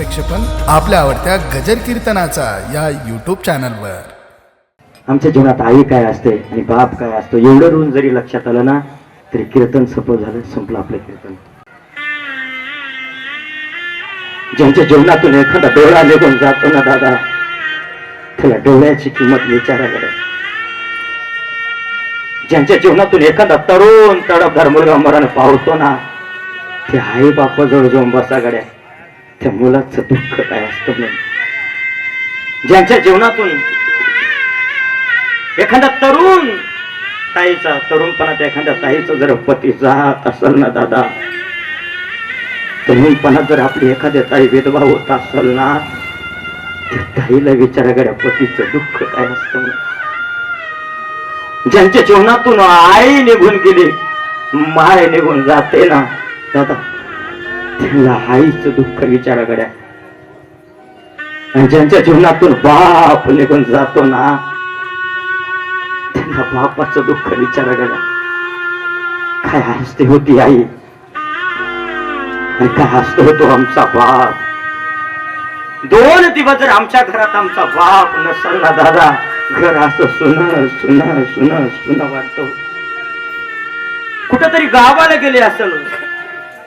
प्रेक्षपण आपल्या आवडत्या गजर कीर्तनाचा या यूट्यूब चॅनलवर आमच्या जीवनात आई काय असते आणि बाप काय असतो एवढं रुण जरी लक्षात आलं ना तरी कीर्तन सफल झालं संपलं आपलं कीर्तन. ज्यांच्या जीवनातून एखादा डोळा निघून जातो ना दादा त्याला डोळ्याची किंमत विचारायला ज्यांच्या जीवनातून एखादा तरुण तडफदार मुलगा मरण पावतो ना ते आई बापाजवळ जाऊन बसा गड्या त्या मुलाचं दुःख काय असतं नाही ज्यांच्या जीवनातून एखादा तरुण ताईचा तरुणपणात एखाद्या ताईचा जर पती जात असेल ना दादा तरुणपणात जर आपली एखाद्या ताई विधवा होत असेल ना त्या ताईला विचारागड्या पतीचं दुःख काय असतं ज्यांच्या जीवनातून आई निघून गेली माय निघून जाते ना दादा त्यांना आईच दुःख विचाराकडे आणि ज्यांच्या जीवनातून बाप निघून जातो ना त्यांना बापाचं दुःख विचाराकडे काय हसते होती आई? आणि काय हसतो होतो आमचा बाप? दोन दिवस जर आमच्या घरात आमचा बाप नसल ना दादा घर असं सुन सुन सुन सुन वाटतो. कुठंतरी गावाला गेले असल.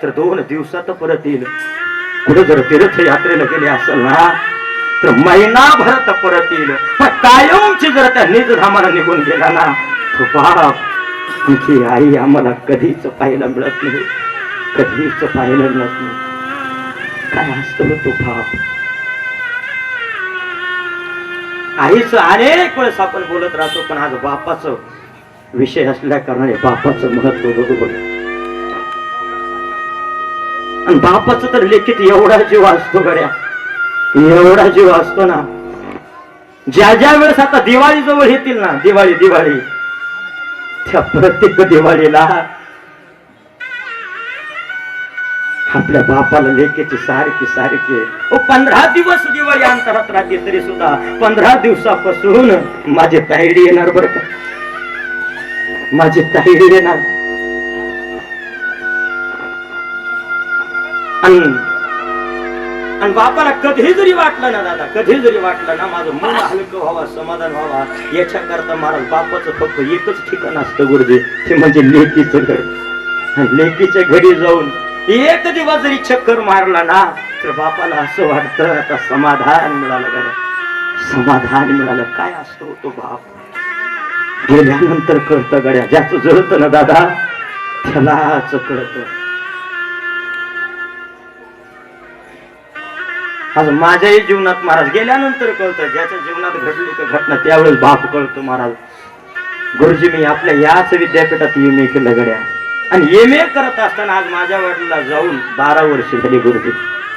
तर दोन दिवसात परत येईल कुठं जर तीर्थयात्रेला गेले असेल ना तर महिनाभरात परत येईल पण कायमची जर त्या निजधामाला निघून गेला ना तो बाप तुझी आई आम्हाला कधीच पाहायला मिळत नाही. कधीच पाहायला मिळत नाही. काय असतो तो बाप? आईच अनेक वेळेस आपण बोलत राहतो पण आज बापाचं विषय असल्या कारणाने बापाचं महत्त्व बरोबर आणि बापाचं तर लेखित एवढा जीव असतो गड्या. एवढा जीव असतो ना. ज्या ज्या वेळेस आता दिवाळी जवळ येतील ना दिवाळी दिवाळी त्या प्रत्येक दिवाळीला आपल्या बापाला लेखेची सारखी सारखी. ओ पंधरा दिवस दिवाळी अंतरात राहते तरी सुद्धा पंधरा दिवसापासून माझे तायडी येणार बरं का? माझी तायडी येणार. आणि आणि बापाला कधी जरी वाटलं ना दादा कधी जरी वाटलं ना माझं मन हलकं व्हावा समाधान व्हावा याच्या करता महाराज बापाचं फक्त एकच ठिकाण असतं गुरुजी ते म्हणजे लेकीचं घर. लेकीच्या घरी जाऊन एक दिवस जरी चक्कर मारला ना तर बापाला असं वाटतं आता समाधान मिळालं गड्या समाधान मिळालं. काय असतो तो बाप? गेल्यानंतर कळतं गड्या ज्याचं जळतं ना दादा त्यालाच कळतं. आज माझ्याही जीवनात महाराज गेल्यानंतर कळतं ज्याच्या जीवनात घडली तर घटना त्यावेळेस बाप कळतो महाराज. गुरुजी मी आपल्या याच विद्यापीठात एम ए केलं गड्या. आणि एम ए करत असताना आज माझ्या वडिला जाऊन बारा वर्ष झाली गुरुजी.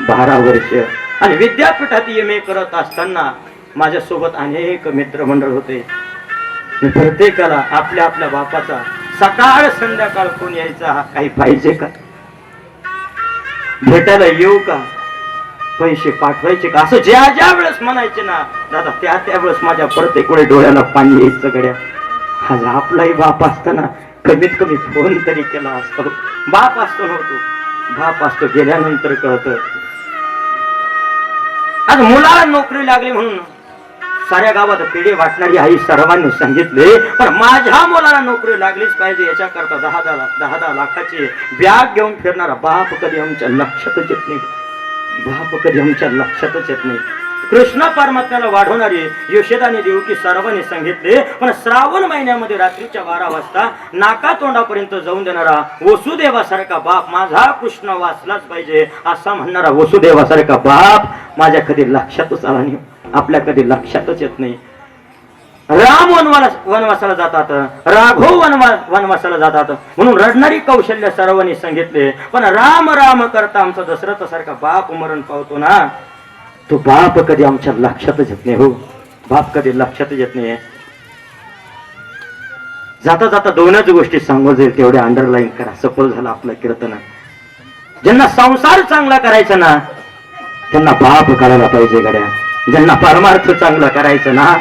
बारा वर्ष. आणि विद्यापीठात एम ए करत असताना माझ्यासोबत अनेक मित्रमंडळ होते. प्रत्येकाला आपल्या आपल्या बापाचा सकाळ संध्याकाळ कोण यायचा हा काही पाहिजे का? भेटायला येऊ का? पैसे पाठवायचे का? असं ज्या ज्या वेळेस म्हणायचे ना दादा त्या त्या वेळेस माझ्या प्रत्येक वेळेस डोळ्याला पाणी यायचं गड्या. आज आपलाही बाप असताना कमीत कमी फोन तरी केला असतो. बाप असतो नव्हतो बाप असतो गेल्यानंतर कळत. आज मुलाला नोकरी लागली म्हणून साऱ्या गावात पेढे वाटणारी आई सर्वांनी सांगितले पण माझ्या मुलाला नोकरी लागलीच पाहिजे याच्या करता दहा दहा दहा दहा लाखाची बॅग घेऊन फिरणारा बाप कधी आमच्या लक्षातच येत नाही. बाप कधी आमच्या लक्षातच येत नाही. कृष्ण परमात्म्याला वाढवणारी यशोदानी देवकी सर्वांनी सांगितले पण श्रावण महिन्यामध्ये रात्रीच्या बारा वाजता नाका तोंडापर्यंत जाऊन देणारा वसुदेवासारखा बाप माझा कृष्ण वाचलाच पाहिजे असा म्हणणारा वसुदेवासारखा बाप माझ्या कधी लक्षातच आला नाही. आपल्या कधी लक्षातच येत नाही. राम वनवास वनवासाला जातात. राघव वनवा वनवासाला जातात. म्हणून रडणारी कौशल्य सर्वांनी सांगितले पण राम राम करता आमचा दशरथ सारखा बाप मरण पावतो ना? तो बाप कधी आमच्या लक्षातच येत नाही हो. बाप कधी लक्षातच येत नाही. जाता जाता दोनच गोष्टी सांगून जाईल तेवढे अंडरलाईन करा. सफल झालं आपलं कीर्तन. ज्यांना संसार चांगला करायचा ना त्यांना बाप करायला पाहिजे गड्या. ज्यांना परमार्थ चांगला करायचं ना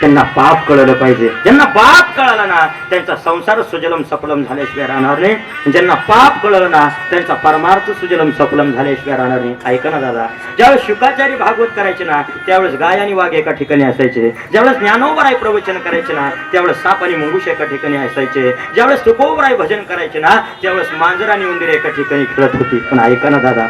त्यांना पाप कळलं पाहिजे. ज्यांना पाप कळाला ना त्यांचा संसार सुजलम सफलम झाल्याशिवाय राहणार नाही. ज्यांना पाप कळलं ना त्यांचा परमार्थ सुजलम सफलम झाल्याशिवाय राहणार नाही. ऐका ना दादा ज्यावेळेस शुकाचारी भागवत करायचे ना त्यावेळेस गाय आणि वाघ एका ठिकाणी असायचे. ज्यावेळेस ज्ञानोबराय प्रवचन करायचे ना त्यावेळेस साप आणि मुंगूश एका ठिकाणी असायचे. ज्यावेळेस तुकोबराय भजन करायचे ना त्यावेळेस मांजर आणि उंदीर एका ठिकाणी खेळत होती. पण ऐका ना दादा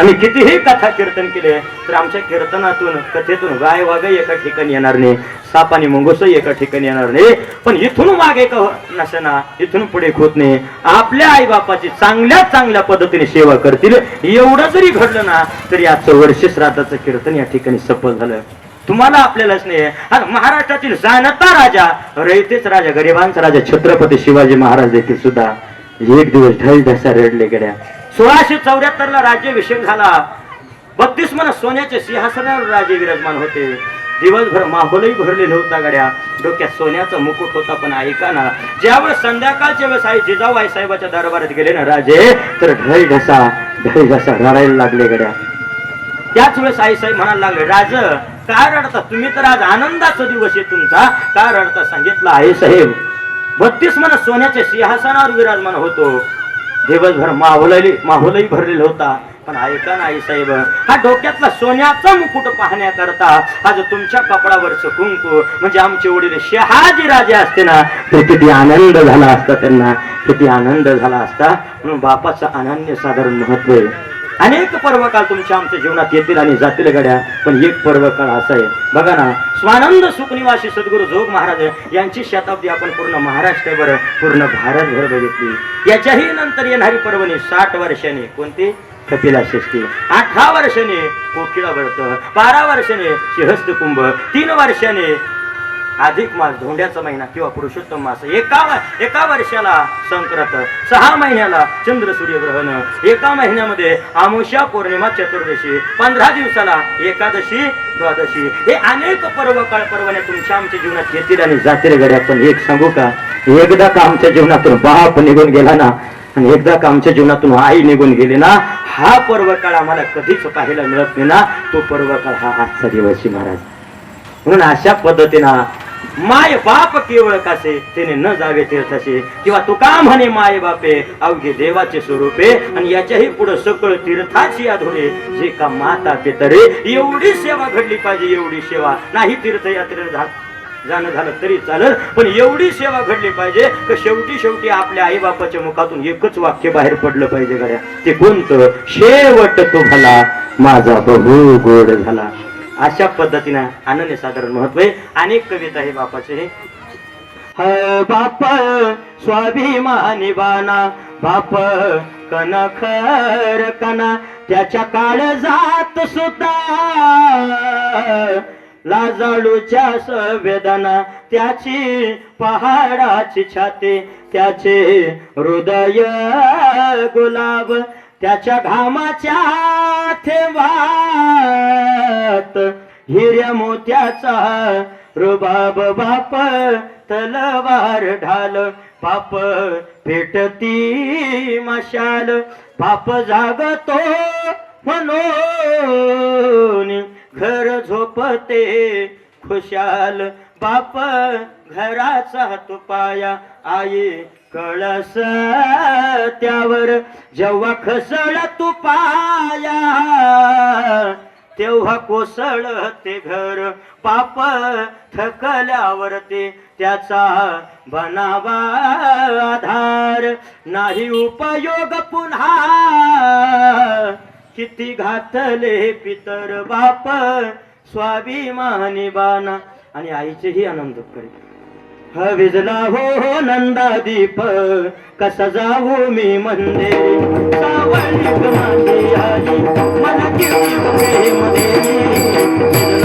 आम्ही कितीही कथा कीर्तन केले तर आमच्या कीर्तनातून कथेतून गाय वाघही एका ठिकाणी येणार नाही साप आणि मुंगूसही एका ठिकाणी येणार नाही. पण इथून मागे का नसेना इथून पुढे होत नाही. आपल्या आई बापाची चांगल्या चांगल्या पद्धतीने सेवा करतील. एवढं जरी घडलं ना तरी आजचं वर्ष श्राद्धाचं कीर्तन या ठिकाणी सफल झालं. तुम्हाला आपल्यालाच नाही. आणि महाराष्ट्रातील जाणता राजा रयतेच राजा गरिबांचा राजा छत्रपती शिवाजी महाराज देखील सुद्धा एक दिवस ढल ढसा रडले गेल्या. सोळाशे चौऱ्याहत्तर ला राज्याभिषेक झाला. बत्तीस मन सोन्याचे सिंहासनावर राजे विराजमान होते. दिवसभर माहोलही भरलेले होता गड्या. डोक्यात सोन्याचा मुकुट होता पण ऐका ना ज्यावेळेस संध्याकाळच्या वेळेस आई जिजाऊ आई साहेबाच्या दरबारात गेले ना राजे तर ढळ ढसा ढळ ढसा रडायला लागले गड्या. त्याच वेळेस आई साहेब म्हणायला लागले राज काय रडता? तुम्ही तर आज आनंदाचा दिवस आहे तुमचा. काय रडता? सांगितलं आई साहेब बत्तीस मन सोन्याच्या सिंहासनावर विराजमान होतो. दिवसभर माहोलही माहोलही भरलेला होता. पण ऐका ना आई साहेब हा डोक्यातला सोन्याचा मुकुट पाहण्याकरता आज तुमच्या कपडावरच कुंकू म्हणजे आमचे वडील शहाजी राजे असते ना तर किती आनंद झाला असता त्यांना. किती आनंद झाला असता. म्हणून बापाचं अनन्य साधारण महत्त्व आहे. अनेक पर्वकाळ तुमच्या आमच्या जीवनात येतील आणि जातील गड्या. पण एक पर्वकाळ असा आहे. बघा ना स्वानंद सुखनिवासी सद्गुरू जोग महाराज यांची शताब्दी आपण पूर्ण महाराष्ट्रभर पूर्ण भारतभर बघितली. याच्याही नंतर येणारी पर्वणी साठ वर्षाने कोणती? कपिला षष्टी अठरा वर्षाने कोकिळा व्रत बारा वर्षाने सिंहस्थ कुंभ. तीन वर्षाने अधिक मास धोंड्याचा महिना किंवा पुरुषोत्तम मास एका एका वर्षाला संक्रत सहा महिन्याला चंद्र सूर्यग्रहण एका महिन्यामध्ये आमुषा पौर्णिमा चतुर्दशी पंधरा दिवसाला एकादशी द्वादशी. हे अनेक पर्व काळ पर्वण्या तुमच्या आमच्या जीवनात येतील आणि जातील गड्या. पण एक सांगू का? एकदा का आमच्या जीवनातून बाप निघून गेला ना आणि एकदा का आमच्या जीवनातून आई निघून गेली ना हा पर्व काळ आम्हाला कधीच पाहायला मिळत नाही ना. तो पर्व काळ हा आजचा दिवशी महाराज. म्हणून अशा पद्धतीनं माय बाप केवळ कासे? तिने न जावे तीर्थाचे किंवा तुका म्हणे माय बापे? अवघे देवाचे स्वरूपे आणि याच्याही पुढे सकळ तीर्थाची आधुरे जे का माता पितरे एवढी सेवा घडली पाहिजे एवढी सेवा. नाही तीर्थयात्रेला जा जाणं झालं तरी चालेल पण एवढी सेवा घडली पाहिजे की शेवटी शेवटी आपल्या आई बापाच्या मुखातून एकच वाक्य बाहेर पडलं पाहिजे गड्या. ते कोणतं? शेवट तो भला माझा बहु गोड झाला. अशा पद्धतीनं आनंद साधारण महत्त्व आहे. अनेक कविता हे बापाचे हे ह बाप स्वाभिमानी बाना बाप कनखर कना त्याच्या काळ जात सुद्धा. लाजाळूच्या संवेदना त्याची पहाडाची छाती त्याचे हृदय गुलाब त्याच्या घामाच्या थेंबात हिऱ्या मोत्याचा रुबाब बाप तलवार ढाल पाप पेटती मशाल पाप जागतो म्हणून घर झोपते खुशाल. बाप घराचा तुपाया. आई कळस त्यावर जेव्हा खसळ तुपाया. तेव्हा कोसळ ते घर. पाप थकल्यावर ते त्याचा बनावा आधार. नाही उपयोग पुन्हा. किती घातले पितर बाप. स्वाभिमानी बाना आणि आईचेही आनंद करीत. हविजला हो हो नंदा दीप कसा जाऊ मी मंदे? सावली माझी आई मला किती प्रेम देवी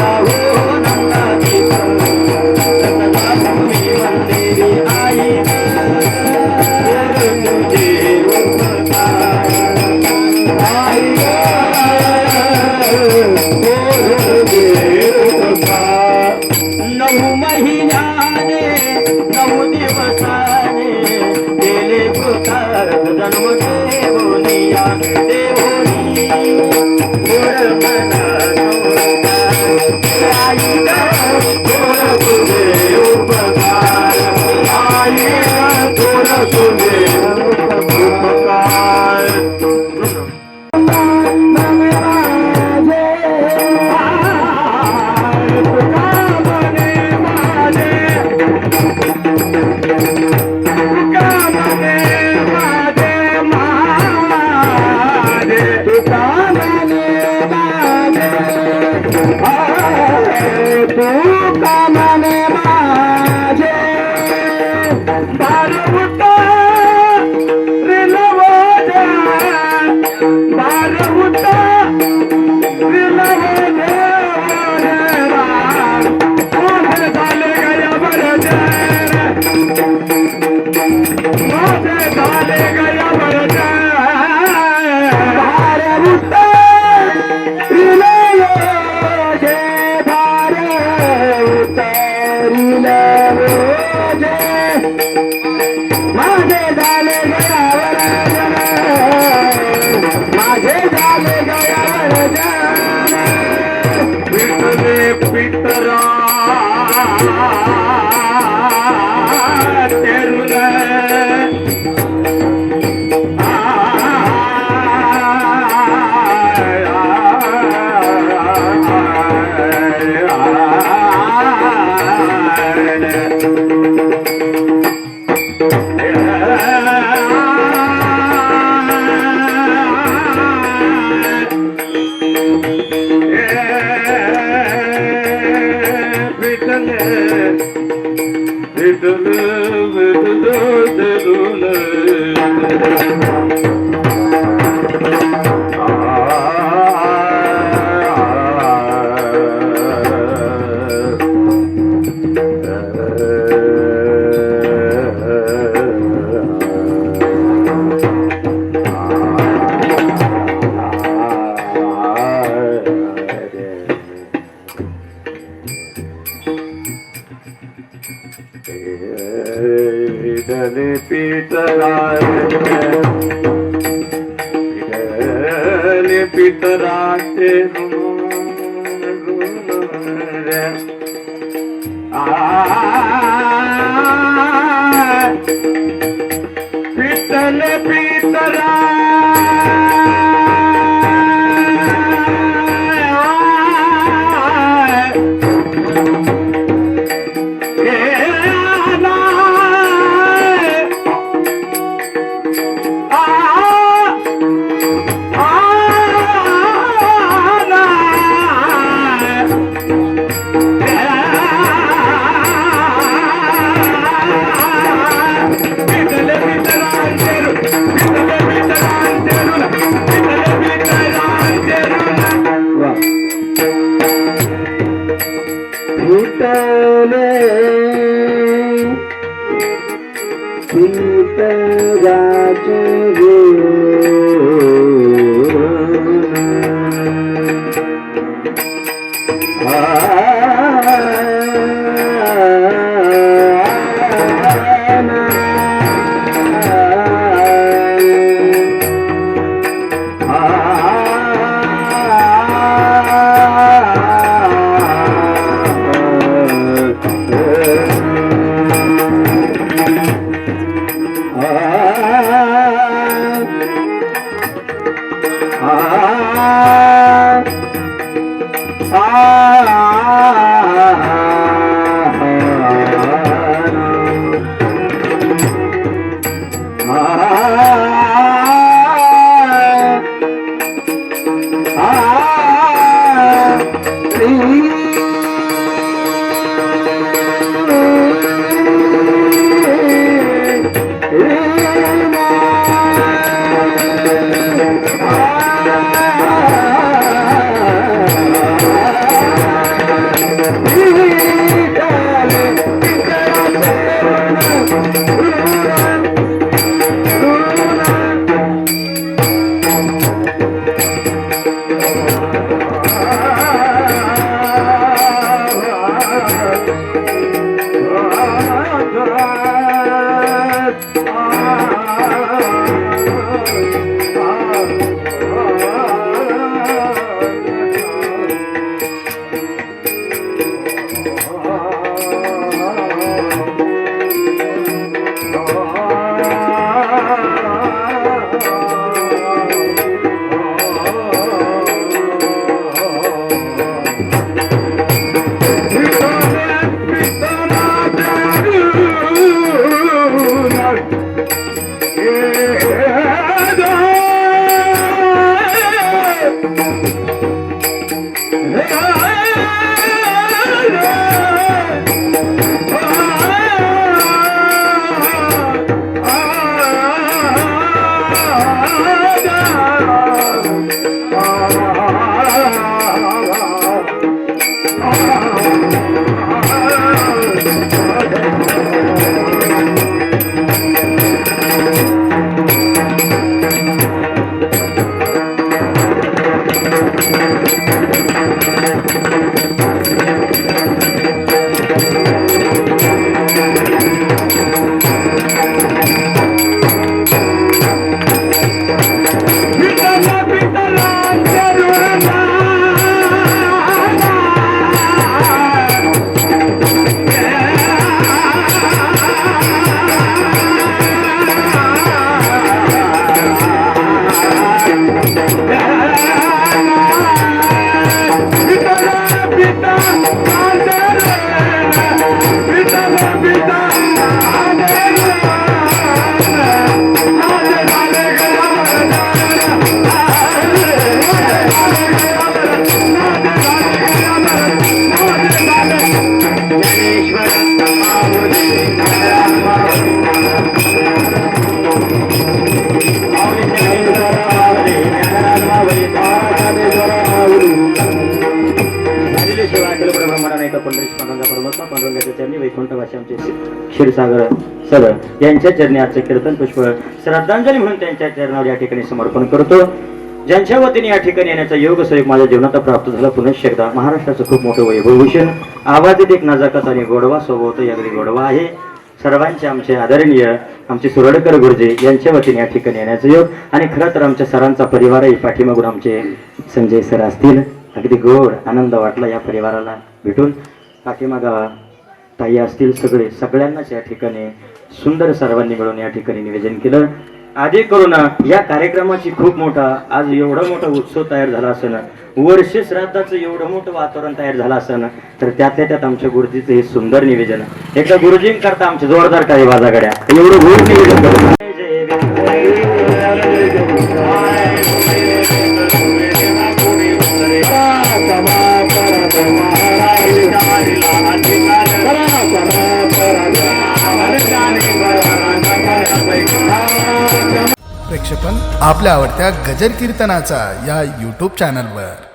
ಮೌನ Celebrate. Thank you. Every time वैकुंठवासी आमचे क्षीरसागर सर यांच्या चरणी आजचे कीर्तन पुष्प श्रद्धांजली म्हणून त्यांच्या चरणावर या ठिकाणी समर्पण करतो. ज्यांच्या वतीने या ठिकाणी येण्याचा योग सहयोग माझ्या जीवनात प्राप्त झाला पुनश्च एकदा महाराष्ट्राचं खूप मोठं वैभवभूषण आवाजात एक नजाकत आणि गोडवा स्वभाव यागरी गोडवा आहे. सर्वांचे आमचे आदरणीय आमचे सुरडकर गुरुजी यांच्या वतीने या ठिकाणी येण्याचं योग. आणि खरं तर आमच्या सरांचा परिवारही पाठीमागून आमचे संजय सर असतील. अगदी गोड आनंद वाटला या परिवाराला भेटून. पाठीमागा ताई असतील सगळे सगळ्यांनाच या ठिकाणी सुंदर सर्वांनी मिळून या ठिकाणी निवेदन केलं आधी करोना या कार्यक्रमाची खूप मोठा आज एवढा मोठा उत्सव तयार झाला असेल वर्ष श्राद्धाचं एवढं मोठं वातावरण तयार झालं असेल तर त्यातल्या त्यात आमच्या गुरुजीचं हे सुंदर निवेदन एकदा गुरुजींकरता आमच्या जोरदार काही वाजागड्या एवढं गुरु निवेदन आपल्या आवडत्या गजर कीर्तनाचा या यूट्यूब चॅनलवर